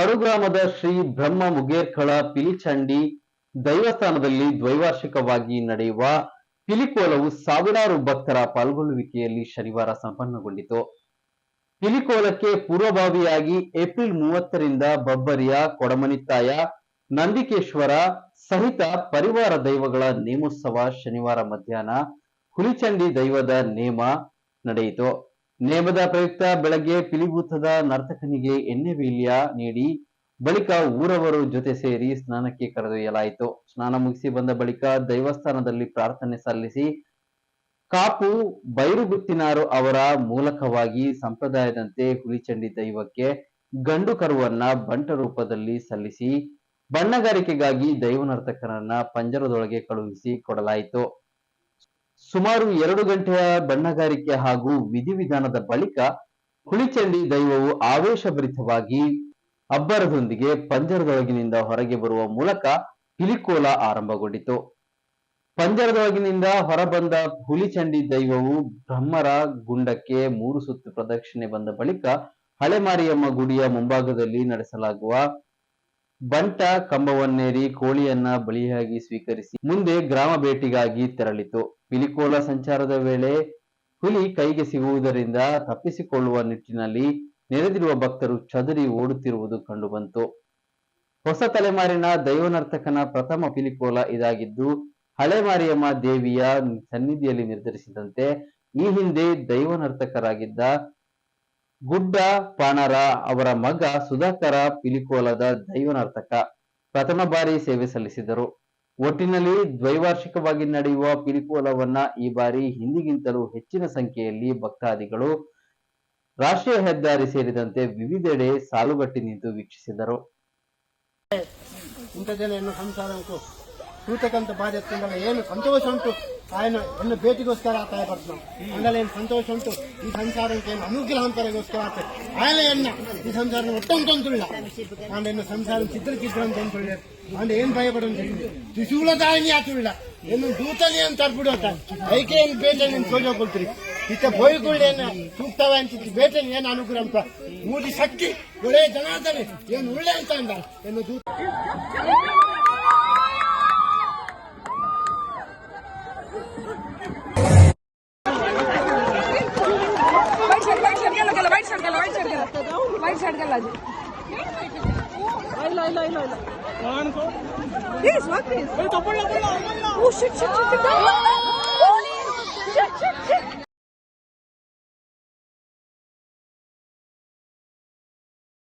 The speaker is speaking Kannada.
ಪಡುಗ್ರಾಮದ ಶ್ರೀ ಬ್ರಹ್ಮ ಮುಗೇರ್ಕಳ ಪಿಲಿಚಂಡಿ ದೈವಸ್ಥಾನದಲ್ಲಿ ದ್ವೈವಾರ್ಷಿಕವಾಗಿ ನಡೆಯುವ ಪಿಲಿಕೋಲವು ಸಾವಿರಾರು ಭಕ್ತರ ಪಾಲ್ಗೊಳ್ಳುವಿಕೆಯಲ್ಲಿ ಶನಿವಾರ ಸಂಪನ್ನಗೊಂಡಿತು. ಪಿಲಿಕೋಲಕ್ಕೆ ಪೂರ್ವಭಾವಿಯಾಗಿ ಏಪ್ರಿಲ್ ಮೂವತ್ತರಿಂದ ಬಬ್ಬರಿಯ, ಕೊಡಮನಿತ್ತಾಯ, ನಂದಿಕೇಶ್ವರ ಸಹಿತ ಪರಿವಾರ ದೈವಗಳ ನೇಮೋತ್ಸವ ಶನಿವಾರ ಮಧ್ಯಾಹ್ನ ಹುಲಿಚಂಡಿ ದೈವದ ನೇಮ ನಡೆಯಿತು. ನೇಮದ ಪ್ರಯುಕ್ತ ಬೆಳಗ್ಗೆ ಪಿಲಿಭೂತದ ನರ್ತಕನಿಗೆ ಎಣ್ಣೆ ವೀಲ್ಯ ನೀಡಿ ಬಳಿಕ ಊರವರು ಜೊತೆ ಸೇರಿ ಸ್ನಾನಕ್ಕೆ ಕರೆದೊಯ್ಯಲಾಯಿತು. ಸ್ನಾನ ಮುಗಿಸಿ ಬಂದ ಬಳಿಕ ದೈವಸ್ಥಾನದಲ್ಲಿ ಪ್ರಾರ್ಥನೆ ಸಲ್ಲಿಸಿ ಕಾಪು ಬೈರುಗುತ್ತಿನಾರು ಅವರ ಮೂಲಕವಾಗಿ ಸಂಪ್ರದಾಯದಂತೆ ಹುಲಿಚಂಡಿ ದೈವಕ್ಕೆ ಗಂಡು ಕರುವನ್ನ ಬಂಟ ರೂಪದಲ್ಲಿ ಸಲ್ಲಿಸಿ ಬಣ್ಣಗಾರಿಕೆಗಾಗಿ ದೈವ ನರ್ತಕರನ್ನ ಪಂಜರದೊಳಗೆ ಕಳುಹಿಸಿ ಕೊಡಲಾಯಿತು. ಸುಮಾರು ಎರಡು ಗಂಟೆಯ ಬಣ್ಣಗಾರಿಕೆ ಹಾಗೂ ವಿಧಿವಿಧಾನದ ಬಳಿಕ ಹುಲಿಚಂಡಿ ದೈವವು ಆವೇಶಭರಿತವಾಗಿ ಅಬ್ಬರದೊಂದಿಗೆ ಪಂಜರದೊಳಗಿನಿಂದ ಹೊರಗೆ ಬರುವ ಮೂಲಕ ಹಿಲಿಕೋಲ ಆರಂಭಗೊಂಡಿತು. ಪಂಜರದೊಳಗಿನಿಂದ ಹೊರಬಂದ ಹುಲಿಚಂಡಿ ದೈವವು ಬ್ರಹ್ಮರ ಗುಂಡಕ್ಕೆ ಮೂರು ಸುತ್ತು ಪ್ರದಕ್ಷಿಣೆ ಬಂದ ಬಳಿಕ ಹಳೆ ಮಾರಿಯಮ್ಮ ಗುಡಿಯ ಮುಂಭಾಗದಲ್ಲಿ ನಡೆಸಲಾಗುವ ಬಂಟ ಕಂಬವನ್ನೇರಿ ಕೋಳಿಯನ್ನ ಬಲಿಯಾಗಿ ಸ್ವೀಕರಿಸಿ ಮುಂದೆ ಗ್ರಾಮ ಭೇಟಿಗಾಗಿ ತೆರಳಿತು. ಪಿಲಿಕೋಲ ಸಂಚಾರದ ವೇಳೆ ಹುಲಿ ಕೈಗೆ ಸಿಗುವುದರಿಂದ ತಪ್ಪಿಸಿಕೊಳ್ಳುವ ನಿಟ್ಟಿನಲ್ಲಿ ನೆರೆದಿರುವ ಭಕ್ತರು ಚದರಿ ಓಡುತ್ತಿರುವುದು ಕಂಡುಬಂತು. ಹೊಸ ತಲೆಮಾರಿನ ದೈವನರ್ತಕನ ಪ್ರಥಮ ಪಿಲಿಕೋಲ ಇದಾಗಿದ್ದು, ಹಳೆ ಮಾರಿಯಮ್ಮ ದೇವಿಯ ಸನ್ನಿಧಿಯಲ್ಲಿ ನಿರ್ಧರಿಸಿದಂತೆ ಈ ಹಿಂದೆ ದೈವನರ್ತಕರಾಗಿದ್ದ ಗುಡ್ಡ ಪಾಣರ ಅವರ ಮಗ ಸುಧಾಕರ ಪಿಲಿಕೋಲದ ದೈವನರ್ತಕ ಪ್ರಥಮ ಬಾರಿ ಸೇವೆ ಸಲ್ಲಿಸಿದರು. ಒಟ್ಟಿನಲ್ಲಿ ದ್ವೈವಾರ್ಷಿಕವಾಗಿ ನಡೆಯುವ ಪಿಲಿಕೋಲವನ್ನ ಈ ಬಾರಿ ಹಿಂದಿಗಿಂತಲೂ ಹೆಚ್ಚಿನ ಸಂಖ್ಯೆಯಲ್ಲಿ ಭಕ್ತಾದಿಗಳು ರಾಷ್ಟ್ರೀಯ ಹೆದ್ದಾರಿ ಸೇರಿದಂತೆ ವಿವಿಧೆಡೆ ಸಾಲುಗಟ್ಟಿ ನಿಂತು ವೀಕ್ಷಿಸಿದರು. ಇಂಥ ಜನ ಏನು ಸಂಸಾರ ಉಂಟು ಸೂತಕಂತ ಬಾಧೆ ಎತ್ತಿಂದಲ್ಲ ಏನು ಸಂತೋಷ ಉಂಟು ఆయన ಎನ್ನು ಭೇಟಿಗೋಸ್ಕರ ಆತಾಯ ಬರ್ತಾನೆ ಅಂದಲ್ಲ ಏನು ಸಂತೋಷ ಉಂಟು ಈ ಸಂಸಾರಕ್ಕೆ ಏನು ಅನುಗ್ರಹ ಅಂತಗೋಸ್ಕರ ಆತ ఆయన ಎನ್ನ ಈ ಸಂಸಾರ ಒಟ್ಟಂತೊಂದುಳ್ಳ ಆಂಡ ಎನ್ನು ಸಂಸಾರ ಚಿತ್ರಚಿತ್ರ ಅಂತ ಅಂತುಳ್ಳ ಆಂಡ ಏನ್ ಭಯಪಡ ತ್ರಿಶೂಲ ದಾಯಿನಿ ಆತುಳ್ಳ ಏನು ದೂತಲಿ ಅಂತ ಅರ್ಬಿಡೋತ ಐಕೆ ಏನು ಬೇಟೆ ನೀನು ಸೋಜೋಕೊಳ್ತೀರಿ ಇತ್ತ ಬೋಯಿಗುಳ್ಳ ಏನು ಸೂಕ್ತವ ಅಂತ ಬೇಟೆ ಏನು ಅನುಗ್ರಹ ಅಂತ ಮೂಡಿ ಶಕ್ತಿ ಒಳ್ಳೆ ಜನಾರ್ದನೆ ಏನು ಒಳ್ಳೆ ಅಂತ ಅಂದ ಏನು ದೂತ शर्ट गेला वाईट शर्ट गेला वाईट शर्ट गेला